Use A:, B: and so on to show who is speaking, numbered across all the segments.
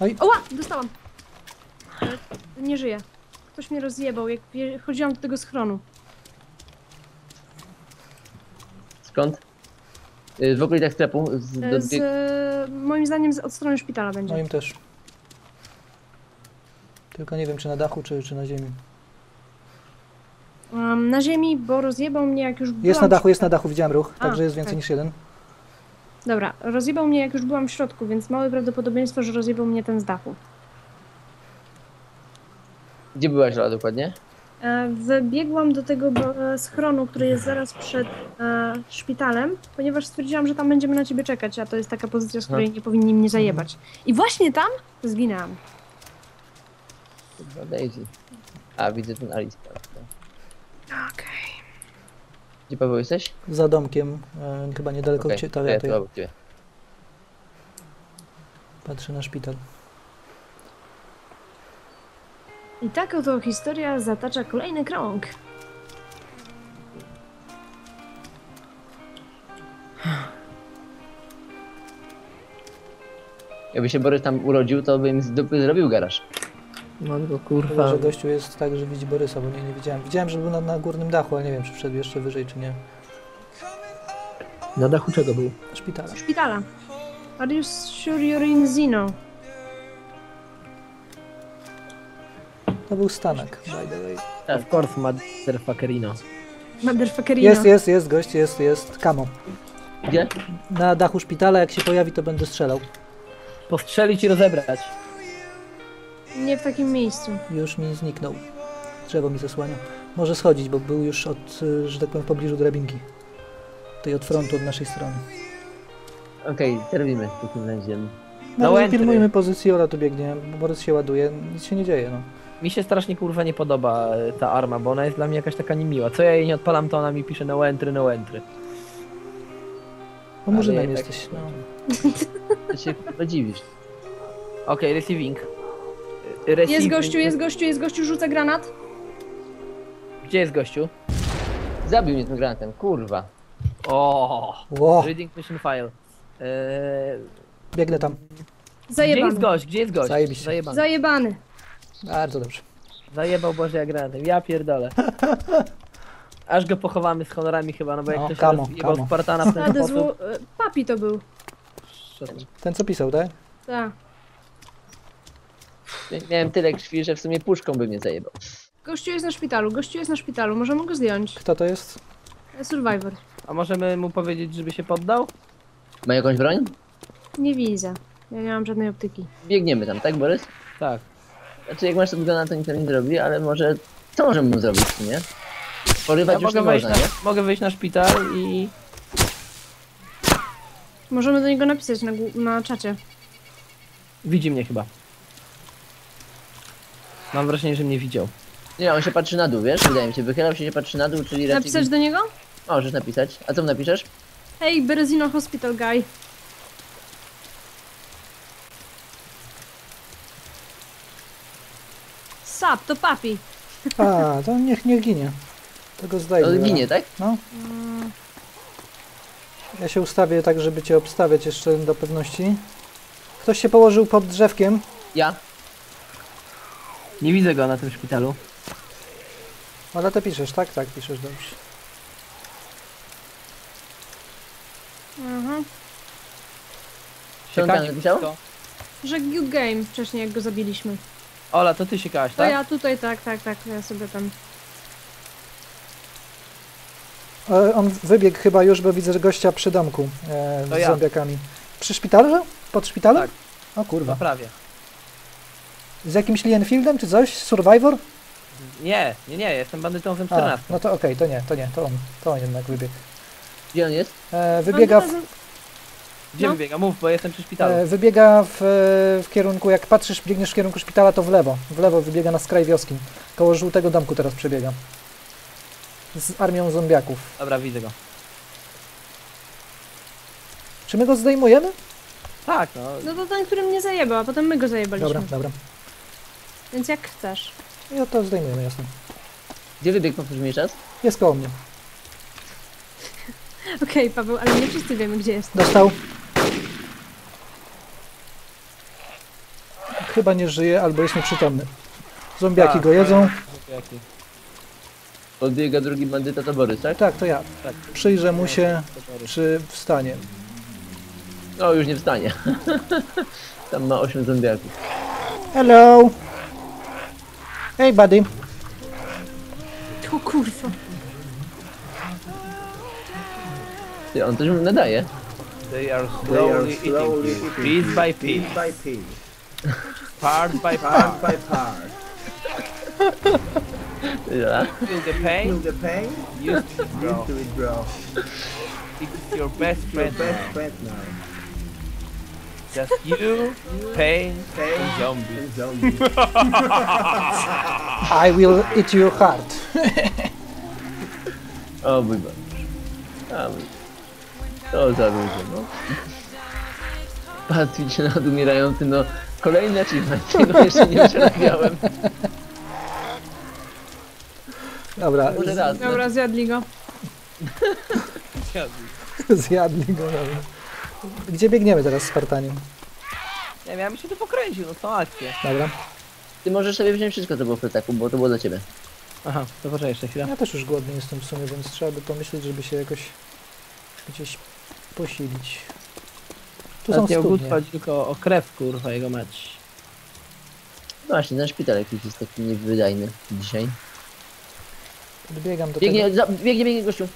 A: Oj,
B: Oła! Dostałam! Ale nie żyję. Ktoś mnie rozjebał, jak chodziłam do tego schronu.
C: Skąd? Y, W okolicach sklepu. Z, do,
B: E, Z, moim zdaniem z, od strony szpitala będzie.
A: moim też. Tylko nie wiem, czy na dachu, czy, czy na ziemi.
B: Um, na ziemi, bo rozjebał mnie jak już byłam...
A: Jest na dachu, jest na dachu, widziałem ruch,
B: A,
A: także jest więcej
B: tak.
A: niż jeden.
B: Dobra, rozjebał mnie jak już byłam w środku, więc małe prawdopodobieństwo, że rozjebał mnie ten z dachu.
C: Gdzie byłaś, Lola, dokładnie?
B: E, Wybiegłam do tego e, schronu, który jest zaraz przed e, szpitalem, ponieważ stwierdziłam, że tam będziemy na ciebie czekać, a to jest taka pozycja, z której nie powinni mnie zajebać. I właśnie tam zginęłam.
C: Kurwa, Daisy. A, widzę ten Alice.
B: Okej.
C: Gdzie Paweł jesteś?
A: Za domkiem, e, chyba niedaleko
C: Okej,
A: cię,
C: to ja
A: to ja patrzę na szpital.
B: I tak oto historia zatacza kolejny krąg.
C: Jakby się Borys tam urodził, to bym z dupy zrobił garaż.
D: No tylko
A: Chyba,
D: kurwa.
A: że gościu jest tak, że widzi Borysa, bo nie, nie widziałem. Widziałem, że był na, na górnym dachu, ale nie wiem, czy wszedł jeszcze wyżej, czy nie.
D: Na dachu czego był?
A: Szpitala.
B: Szpitala. Are you sure you're in Zino?
A: To był Stanek, by the way.
D: Of course, motherfuckerino.
B: Motherfuckerino.
A: Jest, jest, jest, gość, jest, jest. Kamo.
C: Gdzie?
A: Na dachu szpitala, jak się pojawi, to będę strzelał.
D: Postrzelić i rozebrać.
B: Nie w takim miejscu.
A: Już mi zniknął. Drzewo mi zasłania. Może schodzić, bo był już od, y, że tak powiem, w pobliżu drabinki. Tej od frontu, od naszej strony.
C: Okej, co robimy w takim razie?
D: No entry.
A: pilnujmy pozycję, Ola tu biegnie, bo Borys się ładuje, nic się nie dzieje, no.
D: Mi się strasznie kurwa nie podoba e, ta arma, bo ona jest dla mnie jakaś taka niemiła. Co ja jej nie odpalam, to ona mi pisze no entry, no entry.
A: Bo murzynem
D: Ale tak-
A: jesteś, no.
C: Ty się kurwa dziwisz.
D: Okej, receiving. Receiving.
B: Jest gościu, jest gościu, jest gościu, rzuca granat.
D: Gdzie jest gościu?
C: Zabił mnie tym granatem, kurwa.
D: O,
A: Ło,
D: Reading mission file. Eee,
A: biegnę tam.
D: gdzie jest
B: Zajebany.
D: gość? Gdzie jest gość?
A: Zajebiście.
D: Zajebany.
B: Zajebany.
A: Bardzo dobrze.
D: Zajebał Boże jak granatem. Ja pierdolę. Aż go pochowamy z honorami chyba, no bo jak
A: No,
D: ktoś
A: kamo,
D: rozjebał
A: kamo.
D: Spartana w ten sposób...
B: e, Papi to był.
A: Ten co pisał, tak?
B: Tak.
C: Miałem tyle krwi, że w sumie puszką by mnie zajebał.
B: Gościu jest na szpitalu, gościu jest na szpitalu, możemy go zdjąć.
A: Kto to jest?
B: Survivor.
D: A możemy mu powiedzieć, żeby się poddał?
C: Ma jakąś broń?
B: Nie widzę. Ja nie mam żadnej optyki.
C: Biegniemy tam, tak Borys?
D: Tak.
C: Znaczy jak masz ten granat, to nic nie zrobi, ale może... Co możemy mu zrobić, nie? Porywać
D: Ja
C: już
D: mogę
C: nie
D: wejść,
C: można,
D: na,
C: nie?
D: mogę wejść na szpital i...
B: Możemy do niego napisać na, na czacie.
D: Widzi mnie chyba. Mam wrażenie, że mnie widział.
C: Nie, on się patrzy na dół, wiesz? Wydaje mi się, wychylał się, się patrzy na dół, czyli raczej...
B: Napisać do niego?
C: Możesz napisać. A co mu napiszesz?
B: Hej, Berezino Hospital Guy. Sap, to papi.
A: A, to niech nie ginie. To go zdejmę.
C: To ginie, tak?
A: No. Ja się ustawię tak, żeby cię obstawiać jeszcze do pewności. Ktoś się położył pod drzewkiem.
C: Ja?
D: Nie widzę go na tym szpitalu.
A: Ale to piszesz, tak? Tak, piszesz dobrze.
C: On tam
D: Siekanie
C: napisał?
B: Że good game wcześniej, jak go zabiliśmy.
D: Ola, to ty siekałaś,
B: To
D: tak?
B: ja tutaj, tak, tak, tak, ja sobie tam...
A: E, On wybiegł chyba już, bo widzę że gościa przy domku e,
D: To
A: z
D: ja.
A: zombiakami. Przy szpitalu? Pod szpitalem?
D: Tak.
A: O kurwa.
D: No prawie.
A: Z jakimś Lienfieldem czy coś? Survivor?
D: Nie, nie, nie, jestem bandytą z
A: A,
D: M14.
A: no to okej, to nie, to nie, to on. To on jednak wybiegł.
C: Gdzie on jest?
A: E, wybiega w,
D: Gdzie
B: no.
D: wybiega? Mów, bo jestem przy szpitalu.
A: e, wybiega w, w kierunku, jak patrzysz, biegniesz w kierunku szpitala, to w lewo. W lewo wybiega na skraj wioski. Koło żółtego domku teraz przebiega. Z armią zombiaków.
D: Dobra, widzę go.
A: Czy my go zdejmujemy?
D: Tak, no.
B: No to ten, który mnie zajebał, a potem my go zajebaliśmy.
A: Dobra, dobra.
B: Więc jak chcesz.
A: Ja to zdejmujemy, jasne.
C: Gdzie wybiegł, mi czas?
A: Jest koło mnie.
B: Okej, Paweł, ale nie wszyscy wiemy, gdzie jest.
A: Dostał. chyba nie żyje albo jest nieprzytomny. Zombiaki
D: Tak,
A: go jedzą.
D: Jaki?
C: Podbiega drugi bandyta to Borys, tak?
A: Tak, to ja.
D: Tak.
A: Przyjrzę mu się, czy wstanie.
C: No już nie wstanie. Tam ma 8 zombiaków.
A: Hello! Hey buddy.
B: O kurwa.
C: Ty, on też mu nadaje.
D: They are
E: They are
D: slowly,
E: slowly
D: eating you, piece by
E: piece
D: piece,
E: by piece,
D: part by
E: part
D: part.
E: by part.
C: Ja?
D: Feel the
E: Feel
D: pain,
E: the pain,
D: use it, bro.
E: used to it, bro.
D: It's your best
E: Your best
D: now.
E: friend now.
D: Just you, pain,
E: Pain
D: and zombie.
E: and zombie.
A: I will eat your heart.
C: O mój Boże. To za ludzie, no. Patrzcie na odumierający, no. Kolejny achievement, tego jeszcze nie przerabiałem.
A: Dobra,
C: Może raz. no.
B: Dobra, zjadli go.
A: zjadli go. Dobra. Gdzie biegniemy teraz, Spartanie?
D: Nie, miałem się tu pokręcił, no są akcje.
A: Dobra.
C: Ty możesz sobie wziąć wszystko, co było w plecaku, bo to było dla ciebie.
D: Aha, to poczekaj jeszcze chwilę.
A: Ja też już głodny jestem w sumie, więc trzeba by pomyśleć, żeby się jakoś gdzieś posilić. Tu są
D: nie
A: studnie.
D: tylko o krew, kurwa, jego mać.
C: Właśnie, ten szpital jakiś jest taki niewydajny dzisiaj.
A: Podbiegam do
C: Biegnie,
A: tego.
C: za, biegnie, biegnie gościu.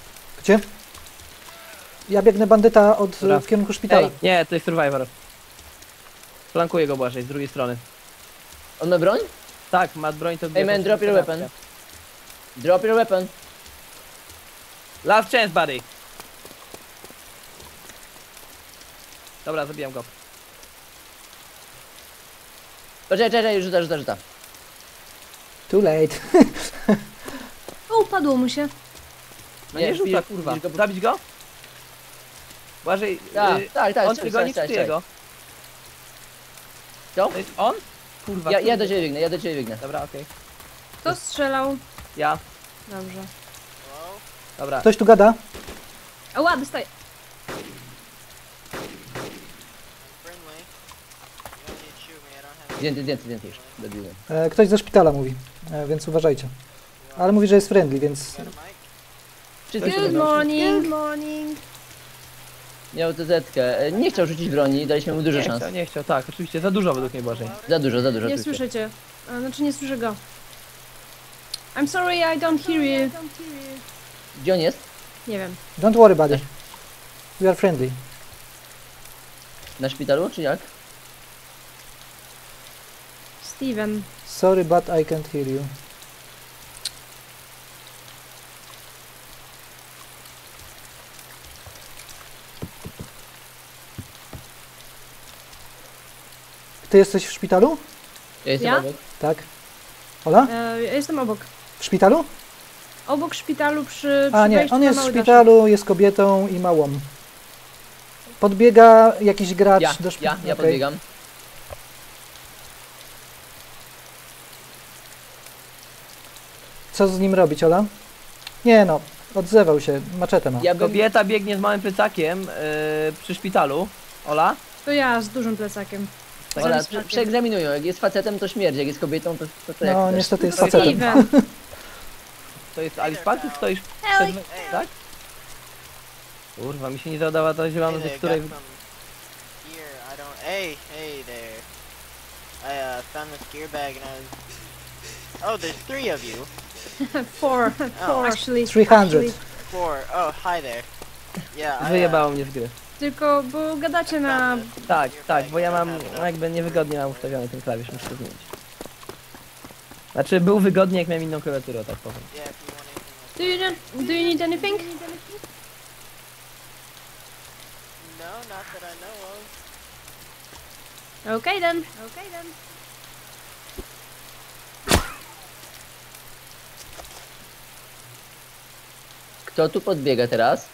A: Gdzie? Ja biegnę bandyta od,
D: Dobra.
A: w kierunku szpitala.
D: Ej, nie, to jest Survivor. Flankuję go Błażej, z drugiej strony.
C: On ma broń?
D: Tak, ma broń to...
C: Hey man, drop your weapon. Drop your weapon.
D: Last chance, buddy! Dobra, zabijam go.
C: Poczekaj, czekaj, rzuta, rzuta, rzuta.
A: Too late.
B: O, upadło mu się.
D: No
C: Nie,
D: nie, rzuca, kurwa. Zabić go? Błażej,
C: Tak,
D: y,
C: tak, tak,
D: on
C: strzel.
D: jego?
C: Co?
D: To jest on? Kurwa,
C: Ja, ja do ciebie biegnę, ja do ciebie biegnę.
D: Dobra, okej.
B: Kto strzelał?
D: Ja,
B: Dobrze.
D: dobra.
A: Ktoś tu gada?
B: Ała, dostaję.
F: friendly. You don't need to shoot me, I don't have
C: Zdjęty, zdjęty, zdjęty już. Dobiłem.
A: E, ktoś ze szpitala mówi, e, więc uważajcie. Ale mówi, że jest friendly, więc
F: got a mic.
C: Wszyscy
B: Good morning. Good morning.
C: Miał TZ-kę. E, Nie chciał rzucić broni, daliśmy mu dużo
D: Nie
C: szans.
D: chciał, nie chciał, tak, oczywiście, za dużo według mnie Błażej.
C: Za dużo, za dużo.
B: Nie
C: oczywiście.
B: słyszę cię. A, Znaczy nie słyszę go. I'm sorry, I don't hear you.
C: Gdzie on jest?
B: Nie wiem.
A: don't worry buddy. We are friendly.
C: Na szpitalu, czy jak?
B: Steven.
A: Sorry, but I can't hear you. Ty jesteś w szpitalu?
C: Ja jestem
B: Ja?
C: obok.
A: Tak. Ola?
B: E, ja jestem obok.
A: W szpitalu?
B: Obok szpitalu przy, przy
A: A nie,
B: wejściu
A: on
B: na
A: jest w
B: mały
A: szpitalu, jest kobietą i ma łom. Podbiega jakiś gracz
C: Ja,
A: do
C: ja,
A: szpitala.
C: ja podbiegam.
A: Co z nim robić, Ola? Nie no, odzewał się, maczetę ma.
C: Ja bym...
D: Kobieta biegnie z małym plecakiem yy, przy szpitalu. Ola?
B: To ja z dużym plecakiem.
C: Ola,
B: Zaraz
C: prze, przeegzaminują. Jak jest facetem, to śmierdzi. Jak jest kobietą, to, to, to jak
A: No niestety jest facetem.
D: To jest Alice Park, ty stoisz przed... Tak? Kurwa, mi się nie zadała ta zielona,
F: Hey
D: z której...
F: Hey, hey there. I uh, found this gear bag and I was. Oh, there's three of you.
B: Four.
F: Oh.
B: Four, actually.
A: 300.
B: actually.
F: Four. Oh, hi there. Yeah. I, uh,
D: Wyjebało mnie z gry.
B: Tylko, bo gadacie na...
D: Tak, tak, bo ja mam no jakby niewygodnie mam ustawiony ten klawisz, muszę to zmienić. Znaczy był wygodnie jak miałem inną klawiaturę, tak powiem.
B: Do you, need- do you need anything?
F: No, not that I know of.
B: Okay then. Okay then.
C: Kto tu podbiega teraz?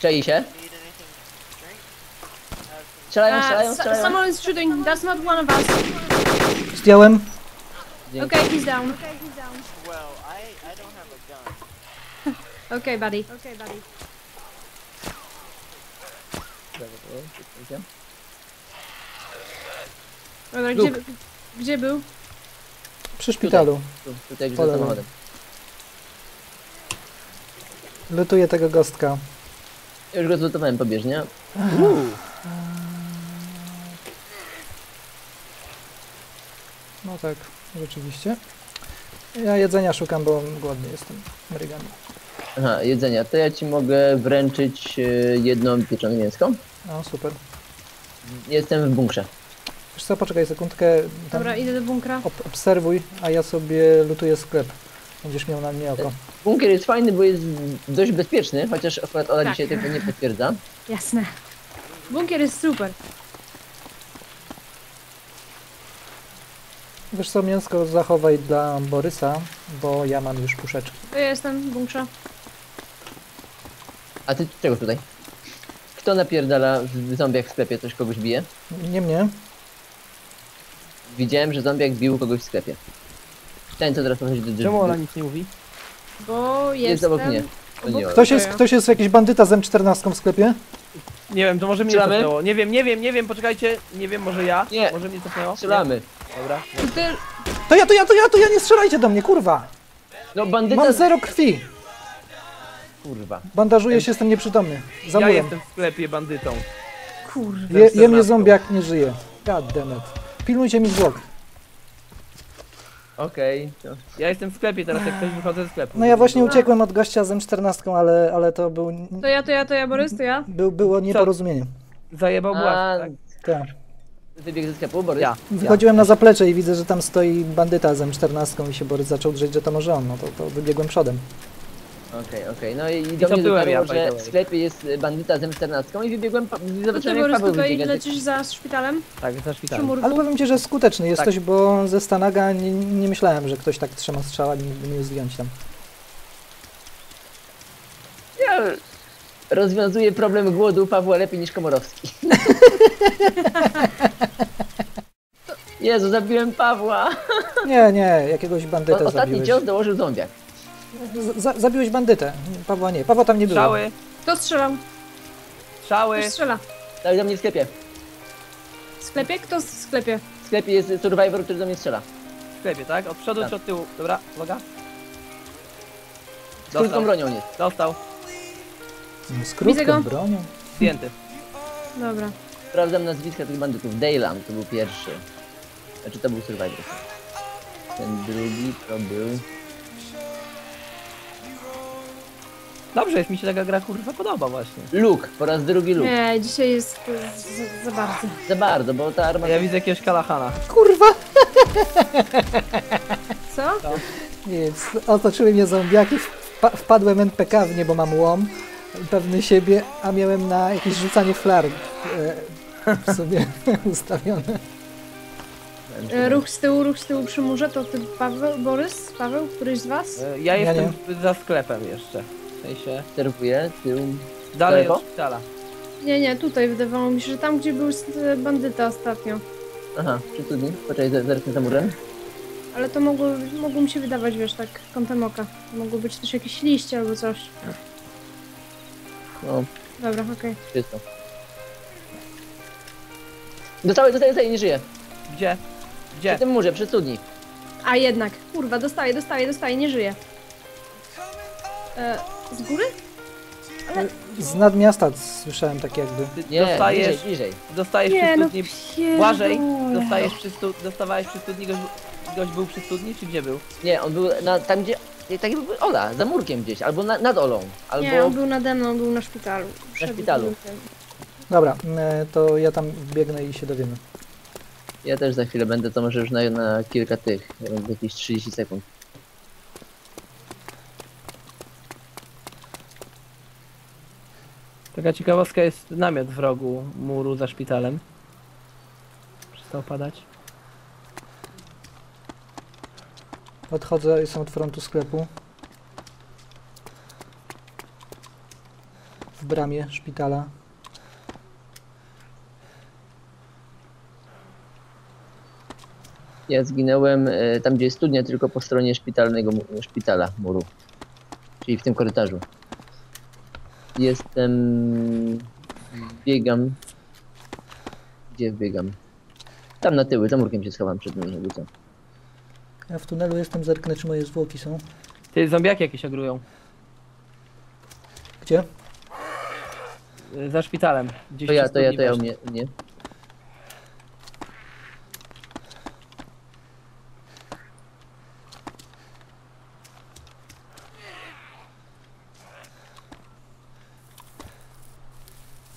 C: Czai się?
F: Need anything to drink? I have some.
C: Strzelają, strzelają, strzelają.
B: someone is shooting. That's not one of us.
A: Zdjąłem.
C: Dzięki.
B: Okay, he's down.
F: Well, I I don't have a gun.
B: Okay, buddy. Okay, buddy. Dobra, gdzie, gdzie był?
A: Przy szpitalu.
C: Tu, tutaj za samochodem.
A: Lutuję tego gostka.
C: Ja już go zlutowałem pobieżnie.
A: No tak, rzeczywiście. Ja jedzenia szukam, bo głodny jestem. Mrygam.
C: Aha, jedzenia. To ja ci mogę wręczyć e, jedną pieczoną mięską.
A: No super.
C: Jestem w bunkrze.
A: Wiesz co, poczekaj sekundkę. Tam
B: Dobra, idę do bunkra.
A: ob obserwuj, a ja sobie lutuję sklep. Będziesz miał na mnie oko.
C: Bunkier jest fajny, bo jest dość bezpieczny, chociaż akurat Ola
B: Tak.
C: dzisiaj tego nie potwierdza.
B: Jasne. Bunkier jest super.
A: Wiesz co, mięsko zachowaj dla Borysa, bo ja mam już puszeczki.
B: To ja jestem w bunkrze.
C: A ty czego tutaj? Kto napierdala w zombiach w sklepie? Coś kogoś bije?
A: Nie mnie.
C: Widziałem, że zombiak bił kogoś w sklepie. Ten, co teraz podchodzi do drzwi.
D: Czemu ona nic nie mówi?
B: Bo
C: Jest
B: jestem...
C: obok mnie. To nie
A: Ktoś jest, ktoś jest jakiś bandyta z M14 w sklepie?
D: Nie wiem, to może mnie
C: Strzelamy?
D: cofnęło. Nie wiem, nie wiem, nie wiem, poczekajcie. Nie wiem, może ja?
C: Nie.
D: Może mnie cofnęło?
C: Strzelamy.
D: Dobra.
B: Ty,
A: To ja, to ja, to ja, to ja, nie strzelajcie do mnie, kurwa!
C: No bandyta...
A: Mam zero krwi!
C: Kurwa.
A: Bandażuję się, jestem nieprzytomny. Za
D: Ja jestem w sklepie bandytą.
B: kurde.
A: Je, je mnie
D: 14.
A: zombiak nie żyje. God damn it. Pilnujcie mi zwłok.
C: Okej. to-
D: Ja jestem w sklepie teraz, jak ktoś wychodzę ze sklepu.
A: No ja właśnie uciekłem od gościa z M14, ale, ale to był,
B: To ja, to ja, to ja, Borys, to ja.
A: był, było nieporozumienie.
D: Zajebał
C: A,
D: błaz, tak?
A: Tak.
C: Wybiegł ze sklepu, Borys?
D: Ja.
A: Wychodziłem na zaplecze i widzę, że tam stoi bandyta z M14 i się Borys zaczął drzeć, że to może on. No to, to wybiegłem przodem.
C: Okej, okej. No i do
D: to
C: mnie dotarło,
D: ja,
C: że w sklepie jest bandyta z M14 i wybiegłem, pa-
B: To ty,
C: zobaczyłem jak
B: Borys,
C: Paweł
B: tutaj
C: wybiega.
B: lecisz za szpitalem?
D: Tak, za szpitalem.
A: Ale powiem ci, że skuteczny jesteś,
D: Tak.
A: bo ze Stanaga nie, nie myślałem, że ktoś tak trzyma strzała i mógłby mnie zdjąć tam.
C: Ja rozwiązuję problem głodu Pawła lepiej niż Komorowski. Jezu, zabiłem Pawła!
A: Nie, nie, jakiegoś bandytę
C: O, ostatni
A: zabiłeś.
C: cios dołożył zombiak.
A: Z- Za, zabiłeś bandytę. Pawła nie. Pawła tam nie było.
D: Strzały,
B: Kto strzelał?
D: strzały.
B: Kto strzela?
C: Dali do mnie w sklepie.
B: W sklepie? Kto w sklepie?
C: W sklepie jest survivor, który do mnie strzela.
D: W sklepie, tak? Od przodu
C: Tak.
D: czy od tyłu? Dobra, uwaga.
C: Z krótką bronią jest.
D: dostał.
A: Z
B: Widzę go.
A: krótką bronią.
D: Zdjęty.
B: Dobra.
C: Sprawdzam nazwiska tych bandytów. Daylam to był pierwszy. Znaczy to był survivor. Ten drugi to był...
D: Dobrze, jest mi się taka gra kurwa podoba właśnie.
C: Luke, po raz drugi Luke.
B: Nie, dzisiaj jest za, za bardzo.
C: Za bardzo, bo ta arma...
D: Ja widzę jakiegoś kalahana.
A: Kurwa!
B: Co?
A: Nic. Otoczyły mnie zombiaki. Wpa wpadłem NPK w nie, bo mam łom. Pewny siebie, a miałem na jakieś rzucanie flar e, sobie ustawione.
B: E, Ruch z tyłu, ruch z tyłu przy murze, to ty Paweł, Borys? Paweł? Któryś z was?
D: E, Ja
A: Ja
D: jestem za sklepem jeszcze. W sensie
C: Obserwuję, tył...
D: dalej od szpitala.
B: Nie, nie, tutaj wydawało mi się, że tam, gdzie był s- bandyta ostatnio.
C: Aha, przy studni. Poczekaj, zaraz za murem.
B: Ale to mogło, mogło mi się wydawać, wiesz, tak kątem oka. Mogło być też jakieś liście albo coś.
C: No,
B: Dobra, okej.
C: czysto. Dostaję, dostaję, dostaję, nie żyję.
D: Gdzie?
C: Przy
D: Gdzie?
C: tym murze, przy studni.
B: A jednak, kurwa, dostaję, dostaję, dostaję, nie żyję. E, z góry?
A: Z nadmiasta słyszałem tak jakby.
D: Ty
C: Nie,
D: dostajesz,
C: niżej, niżej.
D: dostajesz
B: Nie,
D: przy
B: no
D: studni.
B: pierdolę.
D: Błażej, dostajesz przy stu, dostawałeś przy studni, gość, gość był przy studni, czy gdzie był?
C: Nie, on był na, tam gdzie... Tak jakby Ola, za murkiem gdzieś, albo na, nad Olą, albo...
B: Nie, on był nade mną, on był na szpitalu. Przed
C: szpitalu.
A: Dobra, e, to ja tam biegnę i się dowiemy.
C: Ja też za chwilę będę, to może już na, na kilka tych, jakieś 30 sekund.
D: Taka ciekawostka jest namiot w rogu muru za szpitalem. Przestał padać.
A: Odchodzę, jestem od frontu sklepu. W bramie szpitala.
C: Ja zginąłem e, tam, gdzie jest studnia, tylko po stronie szpitalnego szpitala, muru. Czyli w tym korytarzu. Jestem... Biegam... Gdzie biegam? Tam na tyły, za murkiem się schowam przed nimi, jakby co.
A: Ja w tunelu jestem, zerknę czy moje zwłoki są.
D: Ty, zombiaki jakieś ogrują.
A: Gdzie?
D: Y, Za szpitalem. Gdzieś
C: To ja, to ja, to ja u mnie, nie.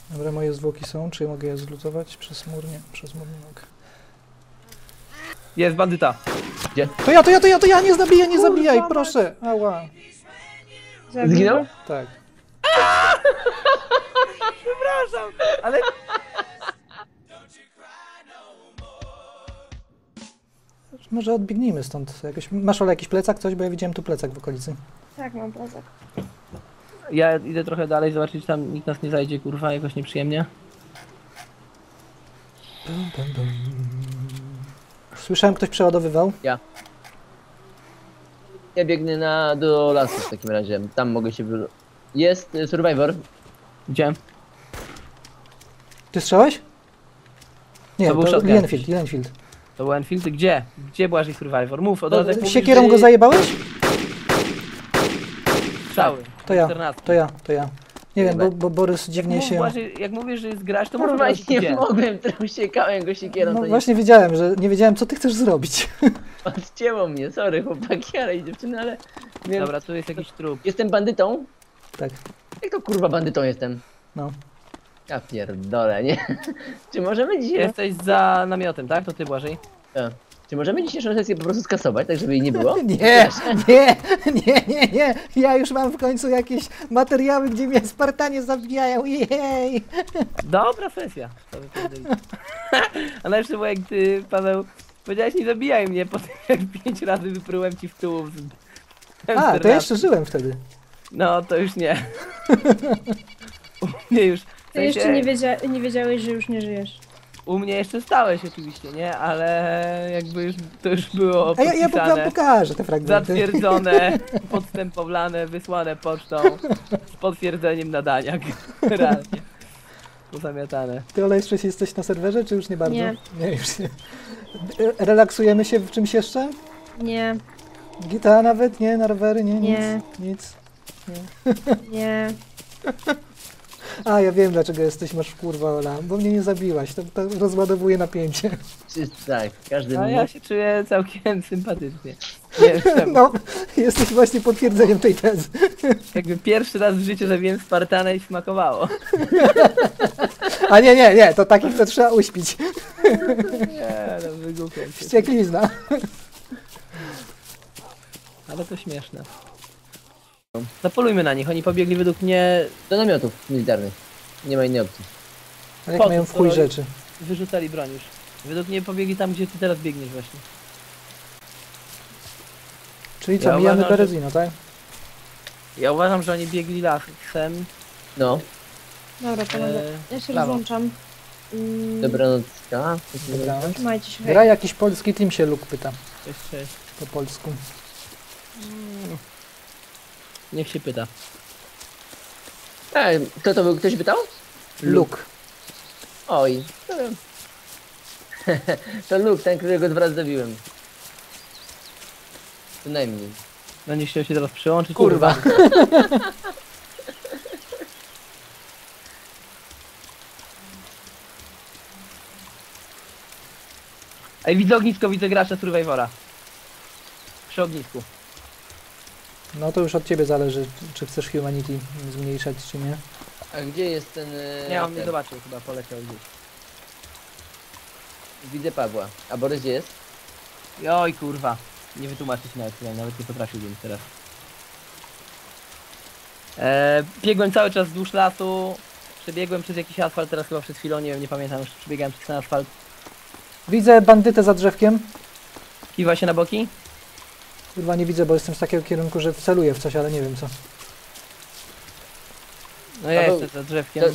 A: Dobra, moje zwłoki są. Czy mogę je zlutować? Przez mur? Nie, przez mur nie mogę.
D: Jest bandyta.
A: To ja, to ja, to ja, to ja! Nie zabijaj, nie zabijaj, proszę! Ała.
B: Zabił
C: Zginął?
A: Tak.
D: Ale
A: Może odbiegnijmy stąd. Jakoś, masz Ola jakiś plecak, coś? Bo ja widziałem tu plecak w okolicy.
B: Tak, mam plecak.
D: ja idę trochę dalej zobaczyć, czy tam nikt nas nie zajdzie, kurwa, jakoś nieprzyjemnie.
A: Słyszałem, ktoś przeładowywał.
C: Ja biegnę na, do lasu w takim razie. Tam mogę się wy... Jest y, Survivor.
D: Gdzie?
A: Ty strzelałeś? Nie,
D: To był
A: to
D: shotgun.
A: Lienfield, Lienfield.
D: To był Enfield? Gdzie? Gdzie Błażej Survivor? Mów, od razu jak mówisz,
A: Siekierą
D: że
A: go zajebałeś?
D: Strzały.
A: To ja,
D: 14.
A: to ja, to ja. Nie wiem, bo, bo Borys dziwnie
D: Mów,
A: się...
D: Jak mówisz, że jest grać, to mów od
C: Kurwa, nie mogłem, trochę siekałem go siekierą,
A: No
C: to
A: właśnie wiedziałem, że nie wiedziałem, co ty chcesz zrobić.
C: nie odcięło mnie, sorry chłopaki, ale i dziewczyny, ale... Nie,
D: Dobra, tu jest jakiś trup.
C: Jestem bandytą?
A: Tak.
C: Jak to kurwa bandytą jestem?
A: No.
C: Ja pierdolę, nie? Czy możemy dzisiaj...
D: Jesteś za namiotem, tak? To ty, Błażej?
C: A. Czy możemy dzisiejszą sesję po prostu skasować, tak żeby jej nie było?
A: Nie, nie, nie, nie, nie. Ja już mam w końcu jakieś materiały, gdzie mnie Spartanie zabijają. Jej.
D: Dobra sesja. A najlepsze było jak ty, Paweł, powiedziałeś nie zabijaj mnie, po tym jak pięć razy wyprułem ci w tułów. z
A: A, to
D: M14.
A: ja jeszcze żyłem wtedy.
D: No, to już nie. U mnie już, w
B: Ty
D: sensie,
B: jeszcze nie, wiedzia nie wiedziałeś, że już nie żyjesz.
D: U mnie jeszcze stałeś oczywiście, nie? Ale jakby już, to już było
A: A ja, ja
D: podpisane,
A: poka- pokażę te fragmenty.
D: zatwierdzone, podstępowane, wysłane pocztą z potwierdzeniem nadania. Realnie. Pozamiatane.
A: Ty Ola jeszcze jesteś na serwerze, czy już nie bardzo?
B: Nie.
A: Nie, już nie. Relaksujemy się w czymś jeszcze?
B: Nie,
A: Gitara nawet? Nie? Na rowery? Nie? Nic?
B: Nie.
A: Nic?
B: nie.
A: A, ja wiem dlaczego jesteś masz kurwa Ola, bo mnie nie zabiłaś, to, to rozładowuje napięcie.
C: Czy, tak, każdy...
D: A ja się czuję całkiem sympatycznie. Nie, czemu.
A: No, jesteś właśnie potwierdzeniem tej tezy.
D: Jakby pierwszy raz w życiu zabiłem Spartana i smakowało.
A: A nie, nie, nie, to takich to trzeba uśpić.
D: Nie, no wygłupiam się.
A: Wścieklizna. Ale
D: to śmieszne. Zapolujmy na nich, oni pobiegli według mnie,
C: Do namiotów militarnych. Nie ma innej opcji.
A: jak
D: Po co,
A: mają w chuj rzeczy.
D: wyrzucali broń już. Według mnie pobiegli tam, gdzie ty teraz biegniesz właśnie.
A: Czyli co,
D: Ja
A: mijamy
D: uważam, że-
A: Berezino, tak?
D: Ja uważam, że oni biegli lasem.
C: No,
B: Dobra, panowie,
D: E,
B: ja się rozłączam. Mm,
C: dobranocka.
A: Dobra.
B: Trzymajcie się. hej.
A: Gra jakiś polski team się Luke pyta
D: Cześć, cześć.
A: po polsku.
D: Niech się pyta.
C: A, kto to był? Ktoś pytał?
A: Luke.
C: Oj. To, Luke, ten, którego dwa razy zabiłem. Co najmniej.
D: Będziesz chciał się teraz przyłączyć?
A: Kurwa.
D: Ej, widzę ognisko, widzę gracza Survivora. Przy ognisku.
A: No to już od ciebie zależy, czy chcesz humanity zmniejszać, czy nie.
C: A gdzie jest ten... e,
D: Nie, on nie
C: ten?
D: zobaczył chyba, poleciał gdzieś.
C: Widzę Pawła. A Borys gdzie jest?
D: Oj kurwa. Nie wytłumaczę się nawet, chyba, nawet nie potrafiłbym teraz. E, biegłem cały czas wzdłuż lasu. Przebiegłem przez jakiś asfalt, teraz chyba przed chwilą, nie wiem, nie pamiętam, już przebiegałem przez ten asfalt.
A: Widzę bandytę za drzewkiem.
D: Kiwa się na boki?
A: Kurwa nie widzę, bo jestem z takiego kierunku, że celuję w coś, ale nie wiem co.
D: No ja
C: Paweł,
D: jestem za drzewkiem.
C: to-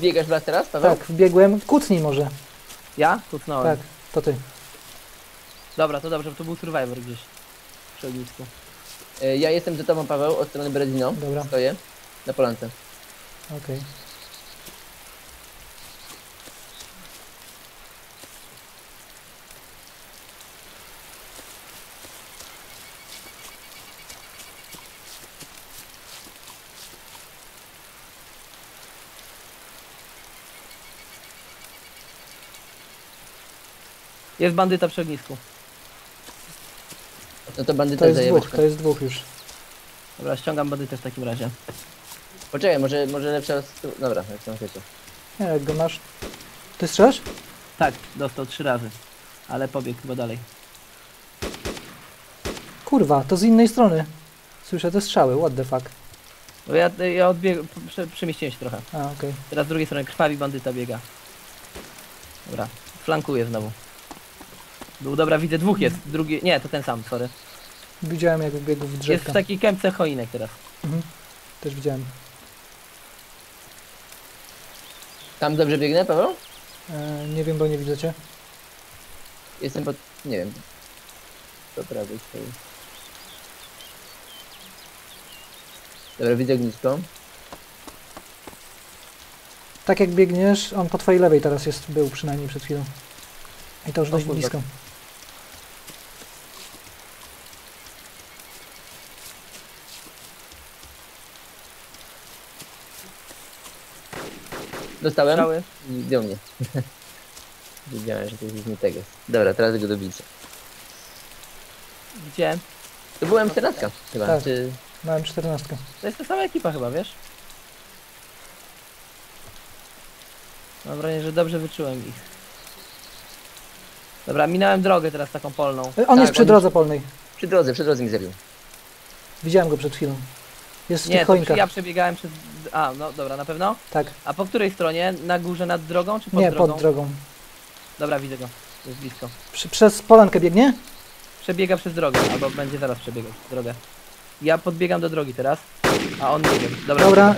C: Biegasz w las teraz, Paweł?
A: Tak, wbiegłem. Kucnij może.
D: Ja? Kucnąłem.
A: Tak, to ty.
D: Dobra, to dobrze, bo to był Survivor gdzieś. Przy ognisku.
C: E, Ja jestem za tobą, Paweł, od strony Berezino.
A: Dobra,
C: Stoję. Na polance.
A: okej.
D: Jest bandyta przy ognisku.
C: No to bandyta
A: To jest
C: zajebać.
A: dwóch, to jest dwóch już.
D: Dobra, ściągam bandytę w takim razie.
C: Poczekaj, może, może lepsza... stu- Dobra, jak tam chcecie.
A: Nie, jak go masz. Ty strzelasz?
D: Tak, dostał trzy razy. Ale pobiegł chyba dalej.
A: Kurwa, to z innej strony. Słyszę te strzały, what the fuck.
D: Bo ja, ja odbieg... prze- przemieściłem się trochę.
A: A, okej.
D: Teraz z drugiej strony krwawi bandyta biega. Dobra, flankuje znowu. Był dobra, widzę dwóch jest. Drugi. Nie, to ten sam, sorry.
A: Widziałem jak biegł w
D: Jest
A: drzewka.
D: w takiej kępce choinek teraz.
A: Mhm. Też widziałem.
C: Tam dobrze biegnę, Paweł?
A: E, nie wiem, bo nie widzę cię.
C: Jestem pod... nie wiem. Po prawej swojej. Dobra, widzę ognisko.
A: Tak jak biegniesz, on po twojej lewej teraz jest, był przynajmniej przed chwilą. I to już
D: O
A: dość
D: kurwa.
A: blisko.
C: Dostałem?
D: Strzały.
C: Do mnie. Wiedziałem, że to jest nie tego. Dobra, teraz go dobicie.
D: Gdzie?
C: To byłem 14 chyba,
A: Tak.
C: czy...
A: Miałem czternastkę.
D: To jest ta sama ekipa chyba, wiesz? Mam wrażenie, że dobrze wyczułem ich. Dobra, minąłem drogę teraz taką polną.
A: On
C: Tak,
A: jest przy
C: on-
A: drodze polnej.
C: Przy drodze, przy drodze mi zabił.
A: Widziałem go przed chwilą. Jest w
D: Nie,
A: tych
D: to
A: choinkach.
D: ja przebiegałem przez... A, no dobra, na pewno?
A: Tak.
D: A po której stronie? Na górze nad drogą czy pod
A: Nie,
D: drogą?
A: pod drogą.
D: Dobra, widzę go. Jest blisko.
A: Przy, przez polankę biegnie?
D: Przebiega przez drogę, albo będzie zaraz przebiegać drogę. Ja podbiegam do drogi teraz, a on nie wiem. Dobra,
A: Dobra,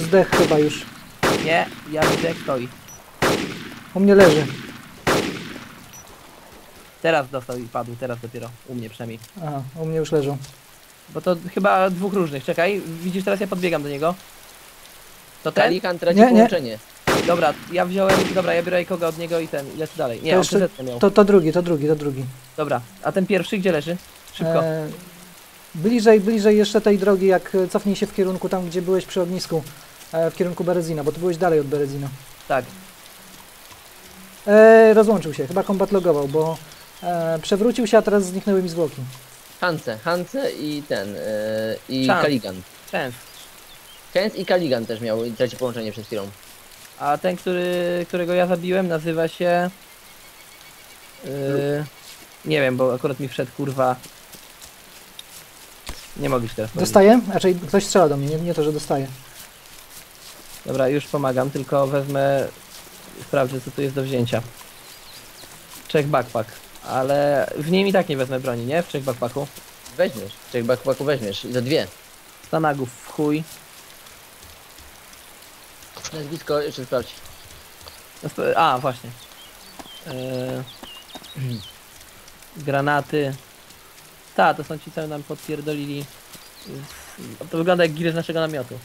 A: zdech chyba już.
D: Nie, ja jak stoi.
A: U mnie leży.
D: Teraz dostał i padł, teraz dopiero. U mnie przynajmniej.
A: Aha, u mnie już leżą.
D: Bo to chyba dwóch różnych. Czekaj, widzisz teraz ja podbiegam do niego. To ten?
C: Kalikan traci
A: Nie, nie.
C: połączenie.
D: Dobra, ja wziąłem, dobra, ja biorę kogo od niego i ten, i lecę dalej. Nie,
A: To
D: on
A: jeszcze-
D: miał.
A: To, to drugi, to drugi, to drugi.
D: Dobra, a ten pierwszy gdzie leży? Szybko.
A: E, bliżej, bliżej jeszcze tej drogi, jak cofnij się w kierunku tam, gdzie byłeś przy ognisku. E, w kierunku Berezina, bo ty byłeś dalej od Berezina.
D: Tak.
A: E, rozłączył się, chyba kombat logował, bo e, przewrócił się, a teraz zniknęły mi zwłoki.
C: Hance, Hance i ten, yy, i
D: Czas.
C: Kaligan.
D: Częst.
C: Kent i Kaligan też miał traci połączenie przed chwilą.
D: A ten, który, którego ja zabiłem, nazywa się. Yy, nie wiem, bo akurat mi wszedł kurwa. Nie mogę ci teraz powiedzieć.
A: Dostaję? Raczej ktoś strzela do mnie, nie, nie to, że dostaje.
D: Dobra, już pomagam, tylko wezmę. Sprawdzę, co tu jest do wzięcia. Czech backpack. Ale w nim i tak nie wezmę broni, nie? W czech backpacku.
C: Weźmiesz, czy backpacku weźmiesz, za dwie.
D: Stanagów w chuj.
C: Nazwisko jeszcze sprawdź.
D: Sp- A, właśnie. Yy, granaty. Ta, to są ci, co nam podpierdolili. To wygląda jak giry z naszego namiotu.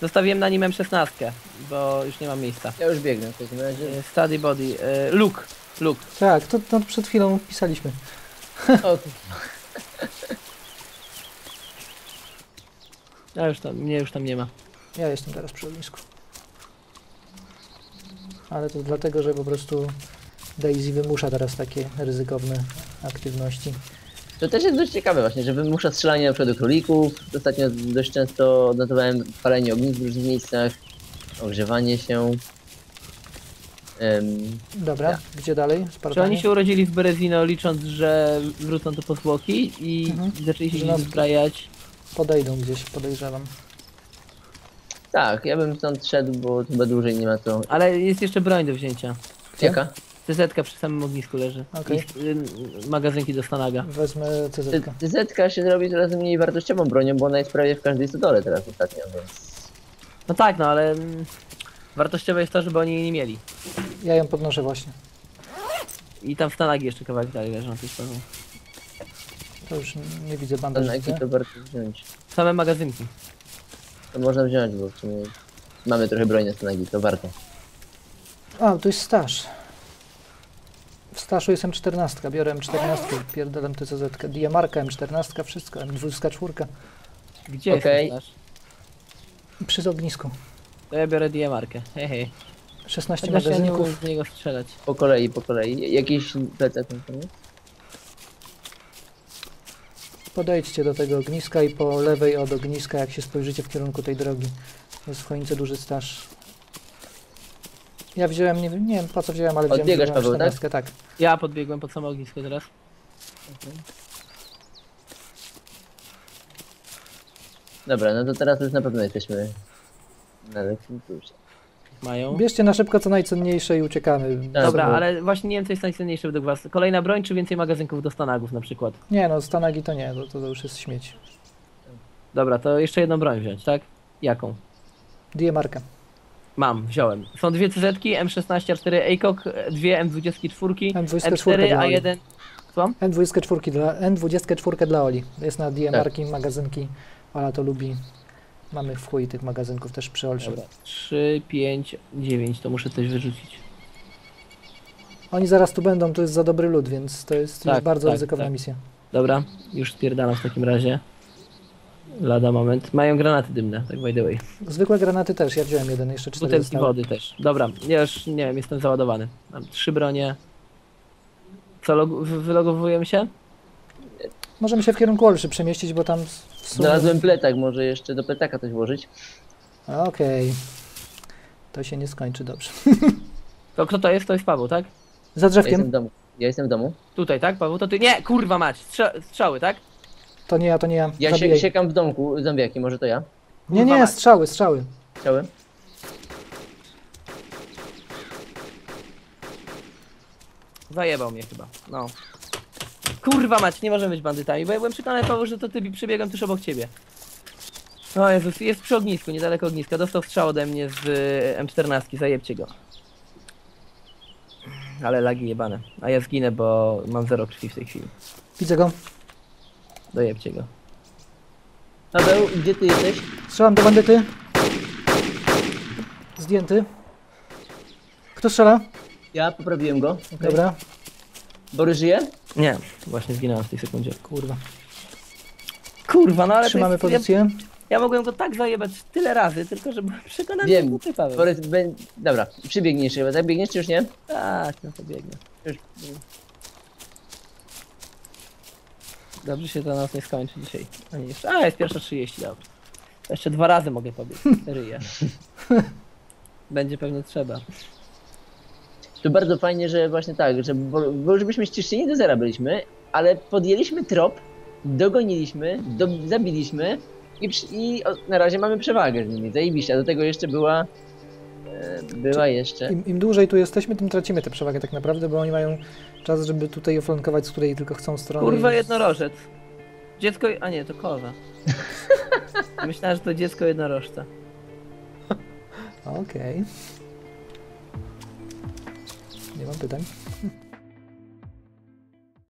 D: Zostawiłem na nim M16, bo już nie mam miejsca.
C: Ja już biegnę w takim razie.
D: Yy, Study body. Yy, Luke. Luke.
A: Tak, to, to przed chwilą pisaliśmy.
C: O,
D: A już tam, mnie już tam nie ma.
A: Ja jestem teraz przy ognisku. Ale to dlatego, że po prostu Daisy wymusza teraz takie ryzykowne aktywności.
C: to też jest dość ciekawe właśnie, że wymusza strzelanie na przykład do królików. Ostatnio dość często odnotowałem palenie ognisk w różnych miejscach, ogrzewanie się. Em,
A: Dobra,
C: Tak.
A: gdzie dalej?
D: Czy
A: Spartanie?
D: oni się urodzili w Berezino licząc, że wrócą tu po zwłoki i
A: Mhm.
D: zaczęli się gdzieś zbrajać?
A: Podejdą gdzieś, podejrzewam.
C: tak, ja bym stąd szedł, bo chyba dłużej nie ma to.
D: Ale jest jeszcze broń do wzięcia.
C: Jaka?
D: CZ przy samym ognisku leży.
A: Okej.
D: I y, magazynki do Stanaga.
A: Wezmę CZ.
C: TZ się zrobi coraz mniej wartościową bronią, bo ona jest prawie w każdej stodole teraz ostatnio, więc...
D: No tak, no ale mm, wartościowe jest to, żeby oni jej nie mieli.
A: Ja ją podnoszę właśnie.
D: I tam Stanagi jeszcze kawałek dalej leżą na tej stronie.
A: To już nie widzę
C: na jaki to warto wziąć?
D: Same magazynki.
C: To można wziąć, bo w sumie mamy trochę broni na stanagi, to warto.
A: A, tu jest staż. W staszu jest M14, biorę M14, pierdolam TCZ. Diamarka, M14, wszystko, M24.
D: Gdzie
C: Okej.
D: jest nasz?
A: Przy ognisku.
D: To ja biorę DMR-kę. Hej, hej.
A: 16
D: Chociaż ja nie z niego strzelać.
C: Po kolei, po kolei. Jakiś plecak jest?
A: Podejdźcie do tego ogniska i po lewej od ogniska, jak się spojrzycie w kierunku tej drogi, jest w choince duży staż. Ja wziąłem, nie wiem, nie wiem po co wziąłem, ale wziąłem
C: Odbiegasz,
A: wziąłem
C: Paweł, tak?
A: 14, tak?
D: Ja podbiegłem pod samo ognisko teraz.
C: Dobra, no to teraz już na pewno jesteśmy na lepszym kursie.
D: Mają.
A: Bierzcie na szybko co najcenniejsze i uciekamy.
C: Tak.
D: Dobra, ale właśnie nie wiem co jest najcenniejsze według was. Kolejna broń czy więcej magazynków do stanagów na przykład?
A: Nie no, Stanagi to nie, to, to już jest śmieć.
D: Dobra, to jeszcze jedną broń wziąć, tak? Jaką?
A: DMR-kę.
D: Mam, wziąłem. Są dwie CZ, M16 A4 ACOG, dwie M24,
A: M24
D: M4
A: dla Oli.
D: A1. Co?
A: N24 dla, N24 dla Oli. Jest na DMR-ki, magazynki. Ola to lubi. Mamy w chuj tych magazynków też przy Olszu.
D: Dobra. 3, 5, 9, to muszę coś wyrzucić.
A: Oni zaraz tu będą, to jest za dobry lud, więc to jest już
D: Tak,
A: bardzo
D: tak,
A: ryzykowna
D: tak.
A: misja.
D: Dobra, już spierdalam w takim razie. Lada moment. Mają granaty dymne, tak by the way.
A: Zwykłe granaty też, ja wziąłem jeden, jeszcze cztery
D: Butelki
A: zostały.
D: wody też. Dobra, ja już nie wiem, jestem załadowany. Mam trzy bronie. Co, log- wy- wylogowujemy się?
A: Możemy się w kierunku Olszy przemieścić, bo tam w sumie...
C: Znalazłem plecak, może jeszcze do plecaka coś włożyć.
A: Okej. To się nie skończy dobrze.
D: To kto to jest? To jest Paweł, tak?
A: Za
C: Ja jestem
A: drzewkiem?
C: w domu. Ja jestem w domu.
D: Tutaj, tak? Paweł, to ty. Nie, kurwa mać! Strza- strzały, tak?
A: To nie ja, to nie ja.
C: Ja się, siekam w domku zombiaki, może to ja?
A: Nie,
D: Kurwa
A: nie,
D: mać.
A: strzały, strzały.
C: Chciałem?
D: Zajebał mnie chyba. No. Kurwa mać, nie możemy być bandytami, bo ja byłem przekonany, Paweł, że to ty przebiegłem tuż obok ciebie. O Jezus, jest przy ognisku, niedaleko ogniska. Dostał strzał ode mnie z y, M14, zajebcie go. Ale lagi jebane. A ja zginę, bo mam zero krwi w tej chwili.
A: Widzę go.
D: Dojebcie go.
C: Paweł, gdzie ty jesteś?
A: Strzelam do bandyty. Zdjęty. Kto strzela?
C: Ja poprawiłem go.
A: Dobra.
C: Borys żyje?
D: Nie, właśnie zginąłem w tej sekundzie.
A: Kurwa.
D: Kurwa, no ale to
A: Trzymamy
D: jest,
A: pozycję.
D: Ja, ja mogłem go tak zajebać tyle razy, tylko że byłem przekonany,
C: Wiem.
D: że to ty, Paweł.
C: Borys, bę... dobra, przybiegniesz chyba, tak? Biegniesz czy już nie?
D: Tak, no to biegnę.
C: Już.
D: Dobrze się to nas nie skończy dzisiaj. A, nie jeszcze. A, jest pierwsza 30, dobrze. To jeszcze dwa razy mogę pobiec. Ryję. Będzie pewnie trzeba.
C: To bardzo fajnie, że właśnie tak, że bo, bo już byśmy ściszeni do zera byliśmy, ale podjęliśmy trop, dogoniliśmy, do, zabiliśmy i, i o, na razie mamy przewagę z nimi, zajebiście, a do tego jeszcze była e, była jeszcze
A: Im, Im dłużej tu jesteśmy, tym tracimy tę przewagę tak naprawdę, bo oni mają czas, żeby tutaj oflankować, z której tylko chcą strony.
D: Kurwa
A: i-
D: jednorożec. Dziecko... A nie, to koza. Myślałem, że to dziecko jednorożca.
A: Okej. Nie mam pytań.